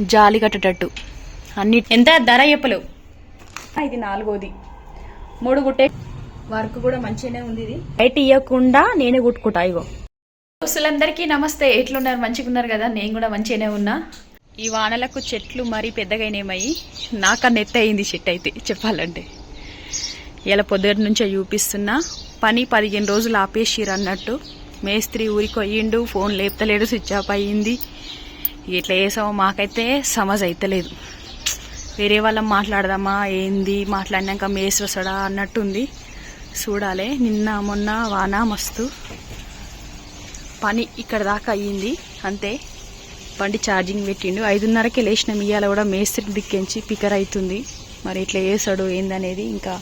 జాలి కట్టేటట్టు. అన్ని ఎంత? ధర చెప్పలేవు ఇది నాలుగోది. మూడు గుట్టే వర్క్ కూడా మంచిగానే ఉంది ఇది. బయట ఇవ్వకుండా నేనే కుట్టుకుంటా ఇగో. దోస్తులందరికీ నమస్తే. ఎట్లున్నారు? మంచిగా ఉన్నారు కదా? నేను కూడా మంచిగానే ఉన్నా. ఈ వానలకు చెట్లు మరీ పెద్దగానేమయ్యి నాకన్నా ఎత్త అయింది చెట్టు అయితే చెప్పాలంటే. ఇలా పొద్దుటి నుంచే చూపిస్తున్నా. పని పదిహేను రోజులు ఆపేసిరు అన్నట్టు. మేస్త్రి ఊరికి పోయిండు ఫోన్ లేపుతలేడు స్విచ్ ఆఫ్ అయ్యింది. ఇట్లా చేసామో మాకైతే సమజ్ అయితలేదు. వేరే వాళ్ళం మాట్లాడదామా? ఏంది? మాట్లాడినాక మేస్త్రి వస్తాడా అన్నట్టుంది. చూడాలి నిన్న మొన్న వాన మస్తు. పని ఇక్కడ దాకా అయ్యింది అంతే. బండి ఛార్జింగ్ పెట్టిండు. ఐదున్నరకే లేచిన ఇయ్యాల కూడా మేస్త్రి దిక్కించి పికర్ అవుతుంది మరి ఇట్లా వేసాడు ఏందనేది ఇంకా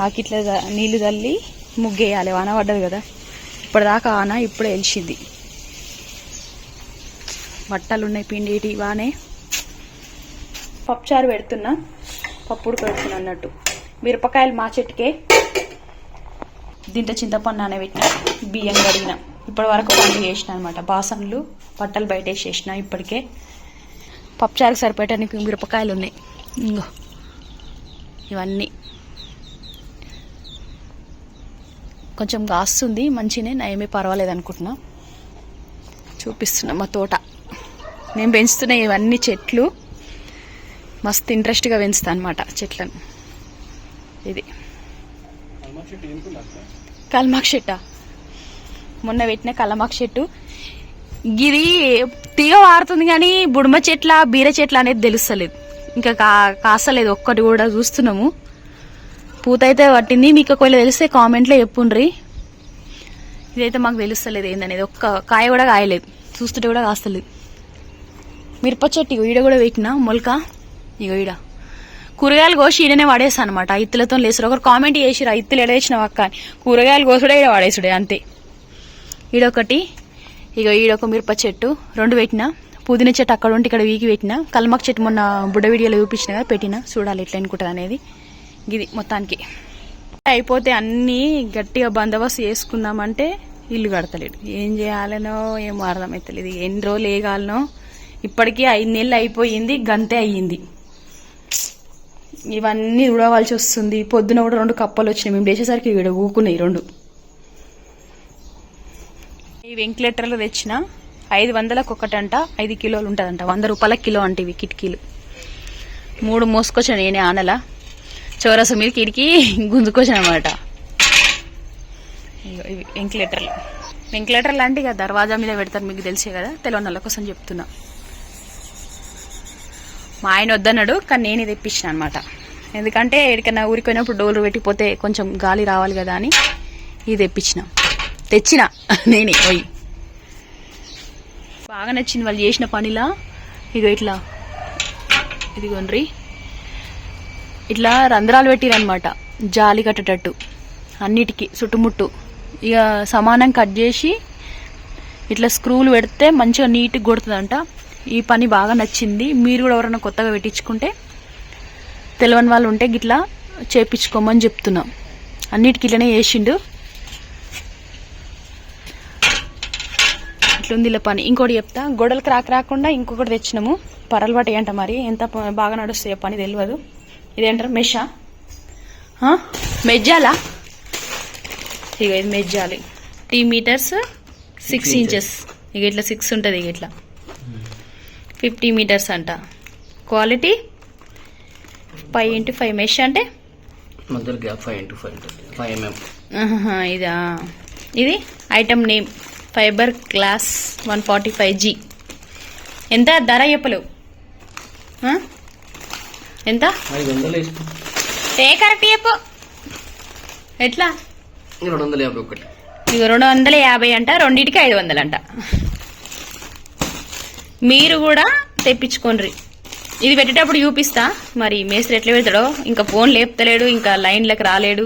ఆకిట్ల నీళ్ళు తల్లి ముగ్గేయాలి వాన పడ్డది కదా. ఇప్పటిదాకా ఆన ఇప్పుడే వెలిసింది. బట్టలు ఉన్నాయి పిండి ఇవానే పప్పుచారు పెడుతున్నా. పప్పుడు పెడుతున్నా అన్నట్టు. మిరపకాయలు మా చెట్టుకే. దీంట్లో చింతపండు నానబెట్టిన బియ్యం కడిగిన. ఇప్పటి వరకు వంట చేసిన అనమాట బాసన్లు బట్టలు బయట వేసేసిన ఇప్పటికే. పప్పుచారుకు సరిపోయటానికి మిరపకాయలు ఉన్నాయి. ఇంకో ఇవన్నీ. కొంచెం కాస్తుంది మంచినే నయమే పర్వాలేదు అనుకుంటున్నా చూపిస్తున్నా మా తోట. నేను పెంచుతున్న ఇవన్నీ చెట్లు మస్తు ఇంట్రెస్ట్గా పెంచుతా అనమాట చెట్లను. ఇది. కల్మాక్ చెట్ట. మొన్న పెట్టిన కలమాక్ చెట్టు. ఇది తీగ వారుతుంది కానీ బుడమ చెట్ల బీర చెట్ల అనేది తెలుస్తలేదు. ఇంకా కా కాస్తలేదు. ఒక్కటి కూడా చూస్తున్నాము. పూత అయితే పట్టింది. మీకు ఒకవేళ తెలిస్తే కామెంట్లో చెప్పుండ్రి. ఇదైతే మాకు తెలుస్తలేదు ఏందనేది. ఒక్క కాయ కూడా కాయలేదు. చూస్తుంటే కూడా కాస్తలేదు. మిరప చెట్టు ఇగో ఈడ కూడా పెట్టిన మొలక. ఇగో ఈడ. కూరగాయలు కోసి ఈడనే వాడేస్తాను అనమాట ఇత్తులతో లేసుడు. ఒకరు కామెంట్ చేసిరు ఇత్తులు ఎడేసినావు అక్క అని. కూరగాయలు కోసుడే ఈడ వాడేసుడే అంతే. ఈడొకటి ఇగో ఈడొక మిరప చెట్టు రెండు పెట్టిన. పుదీనా చెట్టు అక్కడ ఉంటే ఇక్కడ వీకి పెట్టిన. కల్మక్ చెట్టు మొన్న బుడ్డ వీడియోలో చూపించిన కదా పెట్టిన. చూడాలి ఎట్లా అనుకుంటుంది అనేది. ఇది మొత్తానికి. అయిపోతే అన్నీ గట్టిగా బందోబస్తు చేసుకుందామంటే ఇల్లు కడతలేడు. ఏం చేయాలనో ఏమో అర్థమవుతలేదు ఎన్ని రోజులు వేయగాలనో ఇప్పటికీ ఐదు నెలలు అయిపోయింది గంతే అయ్యింది. ఇవన్నీ ఉడవలసి వస్తుంది. పొద్దున కూడా రెండు కప్పలు వచ్చినాయి. మేము లేచేసరికి ఇక్కడ ఊకున్నాయి రెండు. ఈ వెంకిలేటర్లు తెచ్చిన ఐదు వందలకు ఒకటంట ఐదు కిలోలు ఉంటుందంట. వంద రూపాయల కిలో అంటే ఇవి కిటికీలు. మూడు మోసుకొచ్చాను నేనే ఆనల. చౌరస మీద కిటికీ గుంజుకొచ్చాను అనమాట ఇవి వెంకలేటర్లు వెంకలేటర్లు అంటే ఇక దర్వాజా మీద పెడతారు మీకు తెలిసే కదా. తెలంగాణ కోసం చెప్తున్నా. మా ఆయన వద్దన్నాడు కానీ నేను తెప్పించిన అనమాట ఎందుకంటే ఎక్కడికైనా ఊరికి పోయినప్పుడు డోలు పెట్టిపోతే కొంచెం గాలి రావాలి కదా అని ఇది తెప్పించిన. తెచ్చిన. నేనే పోయి. బాగా నచ్చింది వాళ్ళు చేసిన పనిలా. ఇగో ఇట్లా. ఇదిగోండ్రి ఇట్లా రంధ్రాలు పెట్టిరనమాట జాలి కట్టేటట్టు. అన్నిటికీ చుట్టుముట్టు. ఇక సమానం కట్ చేసి ఇట్లా స్క్రూలు పెడితే మంచిగా నీట్గా కొడుతుందంట. ఈ పని బాగా నచ్చింది. మీరు కూడా ఎవరైనా కొత్తగా పెట్టించుకుంటే తెలియని వాళ్ళు ఉంటే గిట్లా చేపించుకోమని చెప్తున్నాం. అన్నిటికి ఇట్లనే చేసిండు. ఇట్లుంది ఇలా పని. ఇంకోటి చెప్తా. గొడవలు క్రాక్ రాకుండా ఇంకొకటి తెచ్చినాము. పరలు పట్టి అంట మరి. ఎంత బాగా నడుస్తాయో పని తెలియదు ఇదేంటారు? మెషా? మెజ్జాలా? ఇక ఇది మెజ్జాలి. టీ మీటర్స్ సిక్స్ ఇంచెస్. ఇక ఇట్లా సిక్స్ ఉంటుంది ఇక ఇట్లా. ఫిఫ్టీ మీటర్స్ అంట. Quality? Five into five mesh అంటే? మధ్యలో గ్యాప్ ఫైవ్ ఇంటూ ఫైవ్ ఉంటుంది. ఫైవ్ ఎంఎం ఆహాహా, ఇదా? ఇది item name fibre glass one forty five G. ఎంత? ధర చెప్పలేవు? ఎంత? ఏ కరెక్ట్ చెప్పు. ఎట్లా? రెండు వందల యాభై ఒకటి. రెండు వందల యాభై అంట రెండింటికి ఐదు వందలు అంట మీరు కూడా తెప్పించుకోండి ఇది పెట్టేటప్పుడు చూపిస్తా. మరి మేస్త్రి ఎట్లా పెడతాడో ఇంకా ఫోన్ లేపుతలేడు ఇంకా లైన్లకు రాలేడు.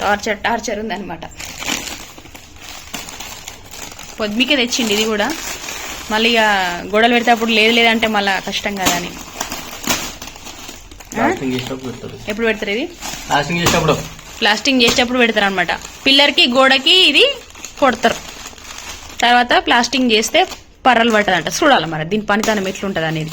టార్చర్ టార్చర్ ఉందన్నమాట. పొద్దుమికే తెచ్చిండి ఇది కూడా. మళ్ళీ ఇక గొడవలు పెడేటప్పుడు లేదు లేదంటే మళ్ళీ కష్టం కదా అని ఎప్పుడు పెడతారు ఇది? ప్లాస్టింగ్ చేసేటప్పుడు. ప్లాస్టింగ్ చేసేటప్పుడు పెడతారు అనమాట పిల్లర్కి గోడకి ఇది కొడతారు. తర్వాత ప్లాస్టింగ్ చేస్తే పర్రలు పట్టదంట చూడాలి మరి దీని పనితనం ఎట్లుంటుంది అనేది.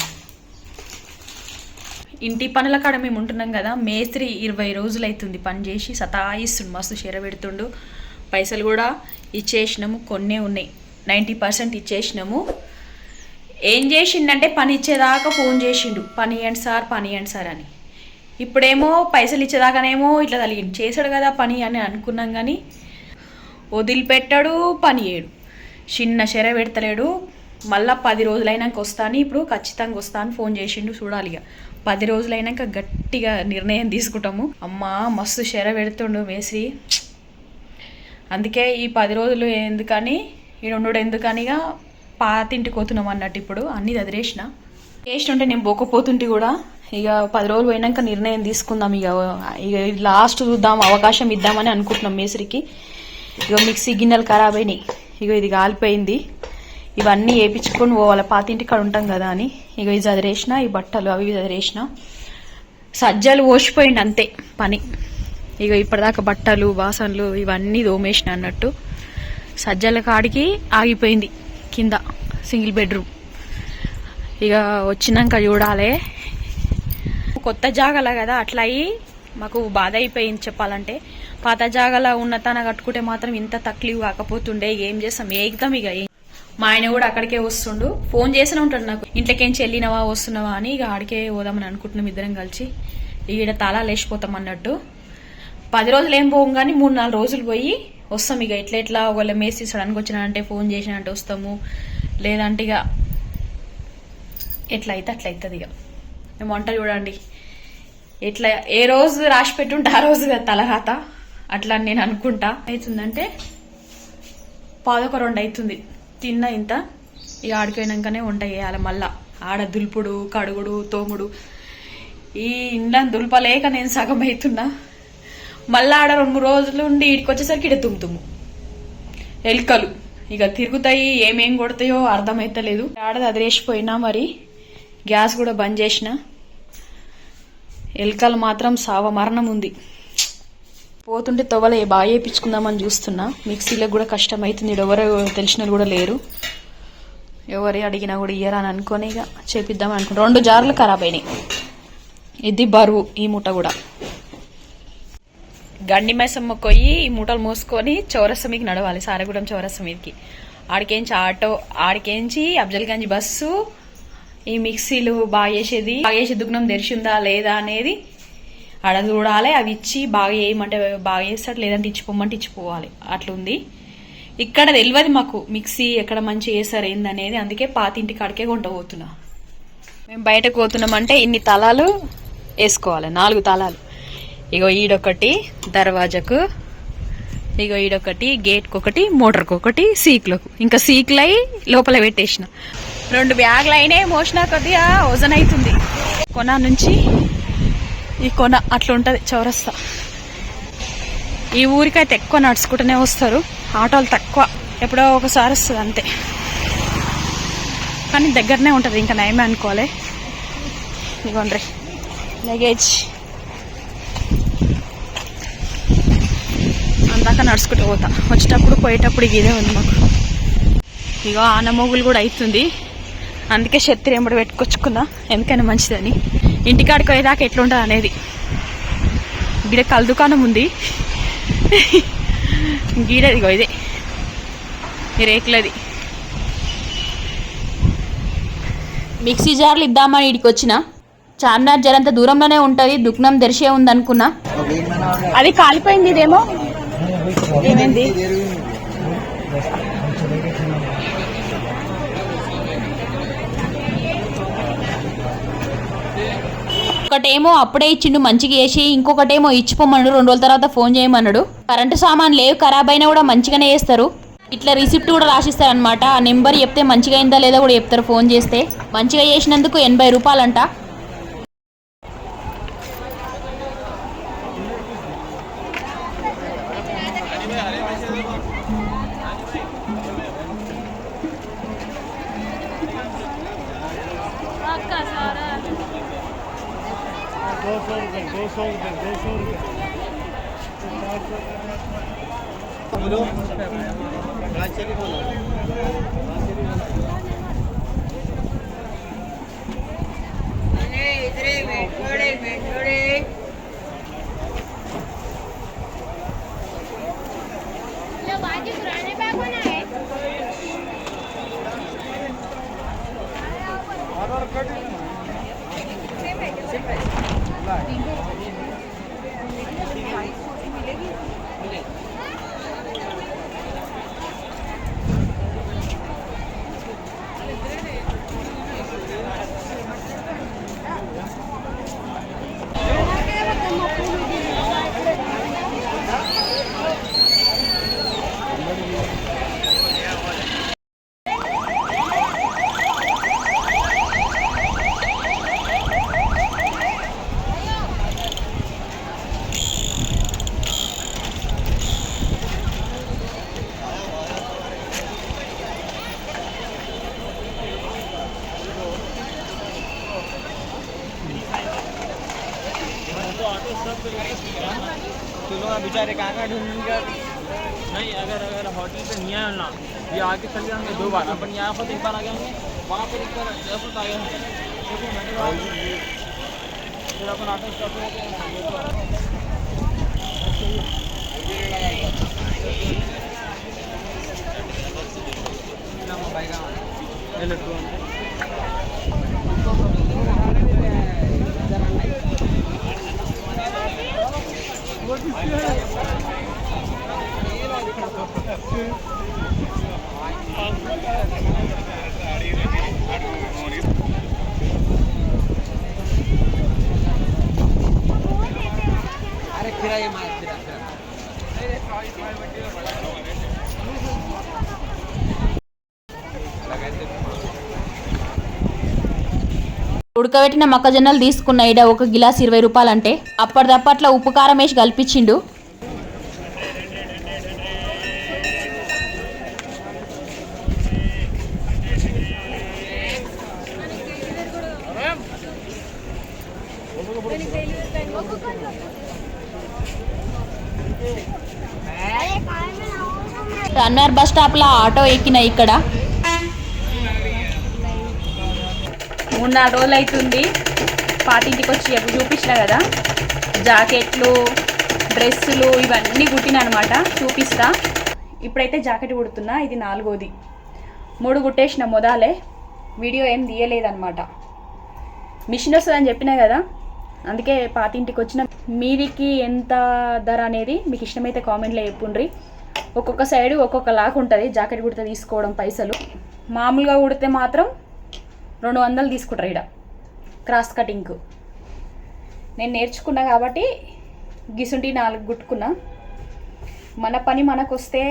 ఇంటి పనుల కాడ మేము ఉంటున్నాం కదా మేస్త్రి ఇరవై రోజులు అవుతుంది పని చేసి సతాయిస్తుండు మస్తు చెర పెడుతుండు. పైసలు కూడా ఇచ్చేసినాము కొన్నే ఉన్నాయి. నైంటీ పర్సెంట్ ఇచ్చేసినాము. ఏం చేసిండంటే పని ఇచ్చేదాకా ఫోన్ చేసిండు. పని ఇవ్వండి సార్ పని ఇవ్వండి సార్ అని. ఇప్పుడేమో పైసలు ఇచ్చేదాకానేమో ఇట్లా తలిగిండు చేశాడు కదా పని అని అనుకున్నాం కానీ వదిలిపెట్టాడు పని చేయడు. చిన్న చెర పెడతలేడు. మళ్ళా పది రోజులైనాక వస్తాను ఇప్పుడు ఖచ్చితంగా వస్తాను ఫోన్ చేసిండు చూడాలి ఇక. పది రోజులైనాక గట్టిగా నిర్ణయం తీసుకుంటాము. అమ్మ మస్తు చెర పెడుతుండు మేస్త్రి. అందుకే ఈ పది రోజులు ఎందుకని ఈ రెండు ఎందుకనిగా పాతింటికి పోతున్నాం అన్నట్టు ఇప్పుడు. అన్నీ చదివేసిన చేసినుంటే నేను పోకపోతుంటే కూడా. ఇక పది రోజులు పోయినాక నిర్ణయం తీసుకుందాం ఇక. ఇక లాస్ట్ చూద్దాం అవకాశం ఇద్దామని అనుకుంటున్నాం మేస్త్రికి. ఇక మిక్సీ గిన్నెలు ఖరాబ్ అయినాయి. ఇక ఇది కాలిపోయింది. ఇవన్నీ వేపించుకొని పోవాలి పాతింటి కాడ ఉంటాం కదా అని. ఇక ఇది చదివేసిన ఈ బట్టలు అవి ఇవి సజ్జలు ఓసిపోయింది అంతే పని. ఇక ఇప్పటిదాకా బట్టలు బాసనలు ఇవన్నీ దోమేసిన అన్నట్టు. సజ్జల కాడికి ఆగిపోయింది కింద సింగిల్ బెడ్రూమ్. ఇక వచ్చినాక చూడాలి. కొత్త జాగల కదా అట్లా అయ్యి మాకు బాధ అయిపోయింది చెప్పాలంటే. పాత జాగల ఉన్నతాన కట్టుకుంటే మాత్రం ఇంత తక్లీఫ్ కాకపోతుండే ఏం చేస్తాం? ఏగుతాం ఇక ఏం- మా ఆయన కూడా అక్కడికే వస్తుండు. ఫోన్ చేసిన ఉంటాడు నాకు. ఇంట్లోకేం చెల్లినవా వస్తున్నావా అని ఇక ఆడికే పోదామని అనుకుంటున్నాం ఇద్దరం కలిసి. ఈడ తలా లేచిపోతాం అన్నట్టు. పది రోజులు ఏం పోం కానీ మూడు నాలుగు రోజులు పోయి వస్తాం ఇక. ఎట్లా ఎట్లా ఒకవేళ మేసి సడన్గా వచ్చినానంటే ఫోన్ చేసినంటే వస్తాము. లేదంటే ఇక ఎట్లా అయితే అట్లా అవుతుంది ఇక. మేము వంట చూడండి. ఎట్లా ఏ రోజు రాసి పెట్టుంటే ఆ రోజు కదా తలహాత అట్లా నేను అనుకుంటా. అవుతుందంటే పాదొక రెండు అవుతుంది. తిన్నా ఇంత ఇక ఆడిపోయినాకనే వంట చేయాలి మళ్ళా. ఆడ దులుపుడు కడుగుడు తోముడు. ఈ ఇండ్లను దులపలేక నేను సగం అవుతున్నా మళ్ళా ఆడ రెండు మూడు రోజులు ఉండి ఇడికి వచ్చేసరికి ఇడ తుమ్ముతుము ఎలుకలు. ఇక తిరుగుతాయి ఏమేం కొడతాయో అర్థమైతలేదు. ఆడది అదిరేసిపోయినా మరి గ్యాస్ కూడా బంద్ చేసిన. ఎలుకలు మాత్రం సావ మరణం ఉంది. పోతుంటే తొవల బాగా వేయించుకుందామని చూస్తున్నా. మిక్సీలో కూడా కష్టం అవుతుంది ఎవరు తెలిసిన వాళ్ళు కూడా లేరు. ఎవరు అడిగినా కూడా ఇయ్యరా అని అనుకొని ఇక చేపిద్దామని అనుకుంటా. రెండు జార్లు ఖరాబ్ అయినాయి. ఇది బరువు ఈ మూట కూడా. గండి మైసమ్మ కొయ్యి ఈ మూటలు మోసుకొని చౌరస్సమికి నడవాలి. సారగూడెం చౌరస్సమికి ఆడికేంచి ఆటో ఆడికేంచి అఫ్జల్గంజ్ బస్సు ఈ మిక్సీలు బాగా చేసేది బాగా చేసే దుగ్నం తెరిచిందా లేదా అనేది ఆడ చూడాలి అవి ఇచ్చి బాగా చేయమంటే బాగా చేస్తాడు లేదంటే ఇచ్చిపోమంటే ఇచ్చిపోవాలి. అట్లుంది. ఇక్కడ తెలియదు మాకు మిక్సీ ఎక్కడ మంచి చేస్తారు ఏందనేది అందుకే పాతింటి కాడికే కొంట పోతున్నా మేము బయటకు పోతున్నామంటే ఇన్ని తలాలు వేసుకోవాలి నాలుగు తలాలు. ఇగో ఈడొకటి దర్వాజకు. ఇగో ఈడొకటి గేట్కి ఒకటి మోటార్కి ఒకటి సీక్లకు. ఇంకా సీక్లు అయి లోపల పెట్టేసిన. రెండు బ్యాగులు అయినాయి మోసిన కొద్దిగా వజన్ అవుతుంది కొన నుంచి ఈ కొన అట్లా ఉంటుంది చౌరస్తా. ఈ ఊరికైతే ఎక్కువ నడుచుకుంటూనే వస్తారు. ఆటోలు తక్కువ. ఎప్పుడో ఒకసారి వస్తుంది అంతే. కానీ దగ్గరనే ఉంటుంది ఇంకా నయమే అనుకోవాలి ఇవ్వండి లగేజ్. అందాక నడుచుకుంటూ పోతా. వచ్చేటప్పుడు పోయేటప్పుడు ఇదే ఉంది మాకు. ఇగో ఆనమోగులు కూడా అవుతుంది అందుకే శత్రి ఎంబడి పెట్టుకొచ్చుకుందా ఎందుకైనా మంచిదని. ఇంటికాడికి పోయేదాకా ఎట్లుంటుంది అనేది. గీడ కల దుకాణం ఉంది. గీడ ఇగో ఇదే. రేకులది. మిక్సీ జార్లు ఇద్దామని ఇడికి వచ్చిన. చార్మినార్ జరంత దూరంలోనే ఉంటది దుకాణం తెరిచే ఉంది అనుకున్నా అది కాలిపోయింది ఇదేమో? ఏమైంది? ఒకటేమో అప్పుడే ఇచ్చిండు మంచిగా వేసి ఇంకొకటేమో ఇచ్చిపోమన్నాడు రెండు రోజుల తర్వాత ఫోన్ చేయమన్నాడు. కరెంటు సామాన్ లేవు ఖరాబ్ అయినా కూడా మంచిగానే వేస్తారు ఇట్లా రిసిప్ట్ కూడా రాసిస్తారు అనమాట ఆ నెంబర్ చెప్తే మంచిగా అయిందా లేదా కూడా చెప్తారు ఫోన్ చేస్తే. మంచిగా చేసినందుకు ఎనభై రూపాయలంట. Benore. बाजी पुराने बैग बनाए आधार कार्ड चलो आप बेचारे कहाँ कहाँ ढूंढेंगे। नहीं, अगर अगर होटल पे नहीं आए ना, ये आगे चल गए होंगे दो बार अपन यहाँ पर एक बार आ गए होंगे वहाँ पर एक बार एयरपोर्ट आ गए होंगे अपन ऑटो स्टॉप पे अरे फिरा ये मार फिरा ఉడకబెట్టిన మొక్కజొన్నలు తీసుకున్న ఇడ ఒక గిలాస్ ఇరవై రూపాయలు అంటే అప్పటిదప్పట్లో ఉప్పు కారం వేసి కల్పించిండు. అన్వర్ బస్ స్టాప్లో ఆటో ఎక్కిన ఇక్కడ మూడు నాలుగు రోజులు అవుతుంది పాతింటికి వచ్చి చూపించిన కదా. జాకెట్లు డ్రెస్సులు ఇవన్నీ కుట్టిన అనమాట చూపిస్తా. ఇప్పుడైతే జాకెట్ కుడుతున్నా ఇది నాలుగోది. మూడు కుట్టేసిన మొదాలే. వీడియో ఏం తీయలేదనమాట మిషన్ వస్తుందని చెప్పినా కదా. అందుకే పాతింటికి వచ్చిన మీదికి ఎంత ధర అనేది మీకు ఇష్టమైతే కామెంట్లో చెప్పుండ్రి. ఒక్కొక్క సైడు ఒక్కొక్కలాగా ఉంటుంది. జాకెట్ కుడితే తీసుకోవడం పైసలు. మామూలుగా కుడితే మాత్రం రెండు వందలు తీసుకుంటారు ఇక్కడ క్రాస్ కటింగ్కు నేను నేర్చుకున్నా కాబట్టి గిసుంటి నాలుగు గుట్టుకున్నా. మన పని మనకు వస్తే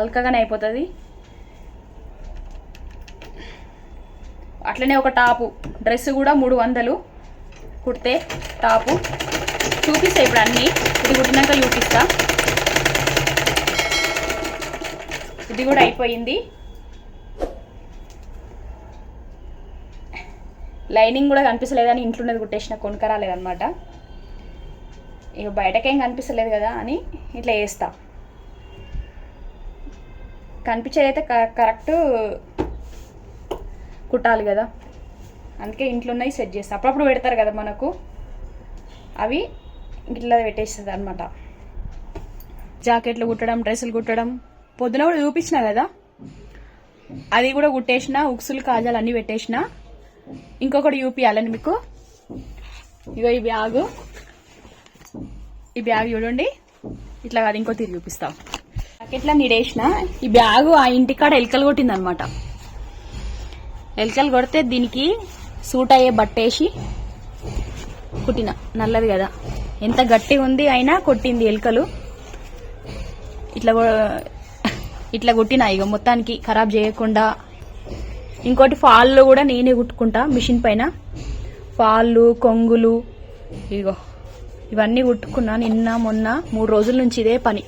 అల్కగానే అయిపోతుంది. అట్లనే ఒక టాపు. డ్రెస్ కూడా మూడు వందలు కుడితే టాపు. చూపిస్తా ఇప్పుడు అన్నీ. ఇది కుట్టినాక చూపిస్తా. ఇది కూడా అయిపోయింది. లైనింగ్ కూడా కనిపిస్తలేదని ఇంట్లో ఉన్నది కుట్టేసిన కొనుక రాలేదనమాట ఇక బయటకేం కనిపిస్తలేదు కదా అని ఇట్లా వేస్తా కనిపించేది అయితే కరెక్ట్ కుట్టాలి కదా. అందుకే ఇంట్లో ఉన్నవి సెట్ చేస్తా. అప్పుడప్పుడు పెడతారు కదా మనకు. అవి ఇట్లా పెట్టేస్తుంది అనమాట జాకెట్లు కుట్టడం డ్రెస్సులు కుట్టడం. పొద్దున కూడా చూపించిన కదా. అది కూడా కుట్టేసిన ఉక్సులు కాజాలు అన్నీ పెట్టేసిన. ఇంకొకటి చూపియాలని మీకు. ఇగో ఈ బ్యాగు. ఈ బ్యాగ్ చూడండి. ఇట్లా కాదు ఇంకో తిరిగి చూపిస్తాం. ప్యాకెట్లా నీడేసిన ఈ బ్యాగు ఆ ఇంటికాడ ఎలకలు కొట్టింది అనమాట ఎలకలు కొడితే దీనికి సూట్ అయ్యే బట్టేసి కుట్టిన. నల్లది కదా. ఎంత గట్టి ఉంది అయినా కొట్టింది ఎలుకలు. ఇట్లా ఇట్లా కొట్టిన. ఇక మొత్తానికి ఖరాబ్ చేయకుండా ఇంకోటి ఫాల్లో కూడా నేనే కుట్టుకుంటా మిషన్ పైన. ఫాళ్ళు కొంగులు ఇగో ఇవన్నీ కుట్టుకున్నా నిన్న మొన్న మూడు రోజుల నుంచి ఇదే పని.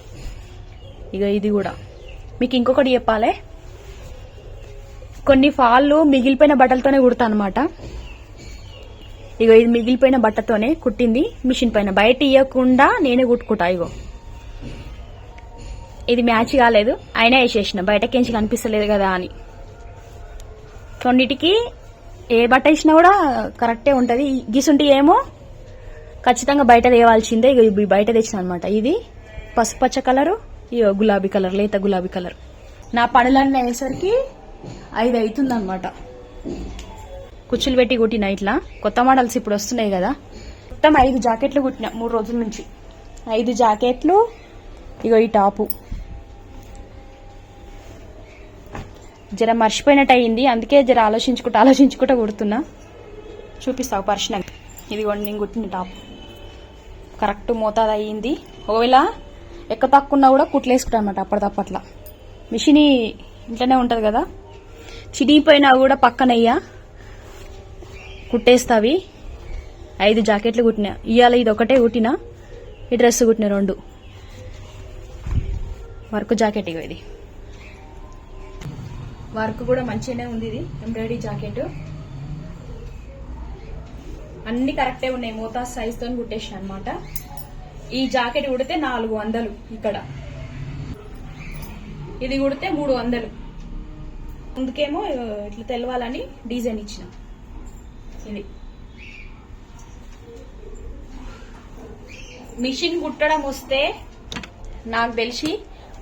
ఇక ఇది కూడా. మీకు ఇంకొకటి చెప్పాలి? కొన్ని ఫాళ్ళు మిగిలిపోయిన బట్టలతోనే కుడతా అనమాట ఇగో ఇది మిగిలిపోయిన బట్టతోనే కుట్టింది మిషన్ పైన. బయట ఇవ్వకుండా నేనే కుట్టుకుంటా ఇగో. ఇది మ్యాచ్ కాలేదు. అయినా వేసేసిన. బయటకించి కనిపిస్తలేదు కదా అని. కొన్నిటికి ఏ బట్ట ఇచ్చినా కూడా కరెక్టే ఉంటుంది. గీసుంటి ఏమో ఖచ్చితంగా బయట తేవాల్సిందే. ఇక ఇవి బయట తెచ్చిన అనమాట ఇది పసుపచ్చ కలరు ఇగో గులాబీ కలర్ లేత గులాబీ కలర్. నా పనులన్నీ అయ్యేసరికి ఐదు అవుతుంది అనమాట కుచ్చులు పెట్టి కుట్టిన ఇట్లా? కొత్త మోడల్స్ ఇప్పుడు వస్తున్నాయి కదా. మొత్తం ఐదు జాకెట్లు కుట్టిన మూడు రోజుల నుంచి. ఐదు జాకెట్లు ఇగో ఈ టాపు. జర మర్చిపోయినట్టు అయింది అందుకే జర ఆలోచించుకుంటూ ఆలోచించుకుంటూ కుడుతున్నా. చూపిస్తావు పర్సనల్ ఇదిగోండి నేను కుట్టిన టాప్. కరెక్ట్ మోతాదు అయ్యింది. ఒకవేళ ఎక్క తక్కువున్నా కూడా కుట్లేసుకుంటా అనమాట అప్పటిదప్పట్లా. మిషన్ ఇంట్లోనే ఉంటుంది కదా. చిడిగిపోయినా కూడా పక్కనయ్యా. కుట్టేస్తావి ఐదు జాకెట్లు కుట్టినా. ఇవాళ ఇది ఒకటే కుట్టినా. ఈ డ్రెస్ కుట్టిన రెండు. వర్క్ జాకెట్ ఇగో ఇది. వర్క్ కూడా మంచిగానే ఉంది ఇది. Embroidery jacket. అన్ని కరెక్టే ఉన్నాయి. మోతా సైజ్తో కుట్టేసిన అనమాట ఈ జాకెట్ కుడితే నాలుగు వందలు ఇక్కడ. ఇది కుడితే మూడు వందలు. ముందుకేమో ఇట్లా తెలవాలని డిజైన్ ఇచ్చిన. ఇది. మిషన్ కుట్టడం వస్తే నాకు తెలిసి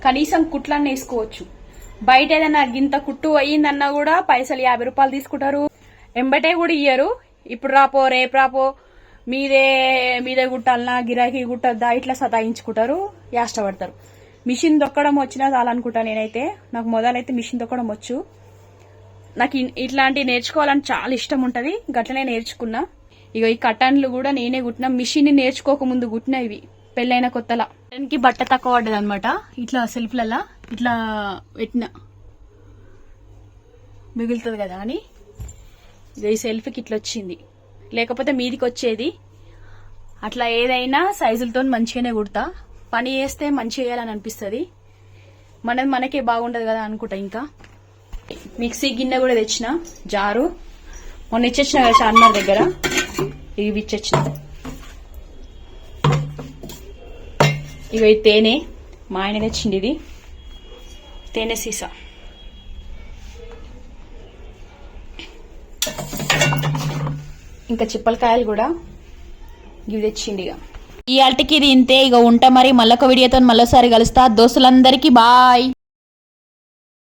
కనీసం కుట్లన్నీ వేసుకోవచ్చు. బయట ఏదైనా గింత కుట్టు అయ్యిందన్నా కూడా పైసలు యాభై రూపాయలు తీసుకుంటారు. ఎంబటే కూడా ఇయ్యరు. ఇప్పుడు రాపో రేపు రాపో మీదే మీదే కుట్టాలనా గిరాకీ కుట్టద్దా ఇట్లా సతాయించుకుంటారు. యాష్టపడతారు. మిషన్ దొక్కడం వచ్చినా చాలనుకుంటా నేనైతే. నాకు మొదలైతే మిషన్ దొక్కడం వచ్చు. నాకు ఇట్లాంటివి నేర్చుకోవాలని చాలా ఇష్టం ఉంటుంది. గట్లనే నేర్చుకున్నా. ఇక ఈ కటన్లు కూడా నేనే కుట్టిన. మిషన్ నేర్చుకోక ముందు ఇవి. పెళ్ళైన కొత్తలా. కి బట్ట తక్కువ పడ్డది అనమాట ఇట్లా సెల్ఫ్లలా. ఇట్లా పెట్టిన. మిగులుతుంది కదా అని. ఇది ఈ సెల్ఫ్కి ఇట్లా వచ్చింది. లేకపోతే మీదికి వచ్చేది. అట్లా ఏదైనా సైజులతో మంచిగానే కుడతా. పని చేస్తే మంచిగా చేయాలని అనిపిస్తుంది. మనది మనకే బాగుండదు కదా అనుకుంటా ఇంకా. మిక్సీ గిన్నె కూడా తెచ్చిన జారు. మొన్న ఇచ్చేసిన కదా చార్మార్ దగ్గర. ఇవి ఇచ్చేసిన. ఇక తేనె. మా ఆయన తెచ్చింది ఇది. తేనె సీసా ఇంకా చిప్పలకాయలు కూడా ఇవి తెచ్చిండి ఇక. ఈ అల్టికి ఇది ఇంతే ఇక ఉంటా మరి. మళ్ళొక వీడియోతో మళ్ళీసారి కలుస్తా. దోస్తులందరికీ బాయ్.